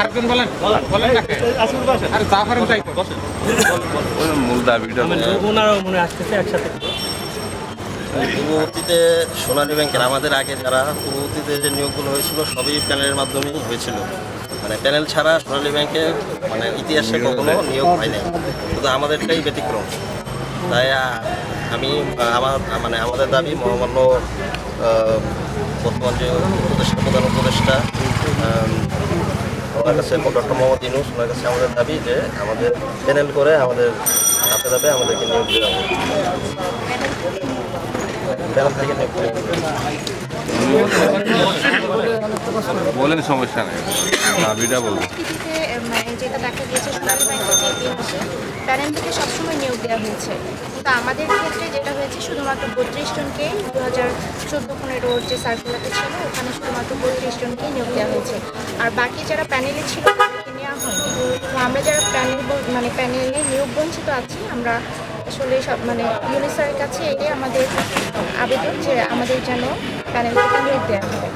আরেকজন বলেন? বলেন। আরে জাফারের চাই তো। মূল দাবিটা মনে আসতেছে একসাথে। পূর্ববর্তীতে সোনালী ব্যাংকের, আমাদের আগে যারা পূর্ববর্তীতে যে নিয়োগগুলো হয়েছিল, সবই প্যানেলের মাধ্যমেই হয়েছিল। মানে প্যানেল ছাড়া সোনালী ব্যাংকে মানে ইতিহাসে কখনো নিয়োগ হয়নি শুধু আমাদেরটাই ব্যতিক্রম। তাই আমি আমার মানে আমাদের দাবি, মহামান্য বর্তমান যে উপদেষ্টা, প্রধান উপদেষ্টা ওনার কাছে ডক্টর মোহাম্মদ ইনুস ওনার কাছে আমাদের দাবি যে আমাদের প্যানেল করে আমাদের ধাপে ধাপে আমাদেরকে নিয়োগ দেওয়া হবে প্যানেল থেকে নিয়োগ দেওয়া হবে। বলেন, সমস্যা নেই। দাবিটা বলুন। মানে যেটা দেখা সবসময় নিয়োগ দেওয়া হয়েছে। কিন্তু আমাদের ক্ষেত্রে যেটা হয়েছে, শুধুমাত্র বত্রিশ দু হাজার চোদ্দ যে ছিল, ওখানে শুধুমাত্র বত্রিশ নিয়োগ দেওয়া হয়েছে। আর বাকি যারা প্যানেলে ছিল নেওয়া আমরা যারা প্যানেল মানে প্যানেলে নিয়োগ বঞ্চিত আছি, আমরা আসলে সব মানে ইউনিসারের কাছে এটাই আমাদের আবেদন যে আমাদের যেন প্যানেল থেকে নিয়োগ দেওয়া হয়।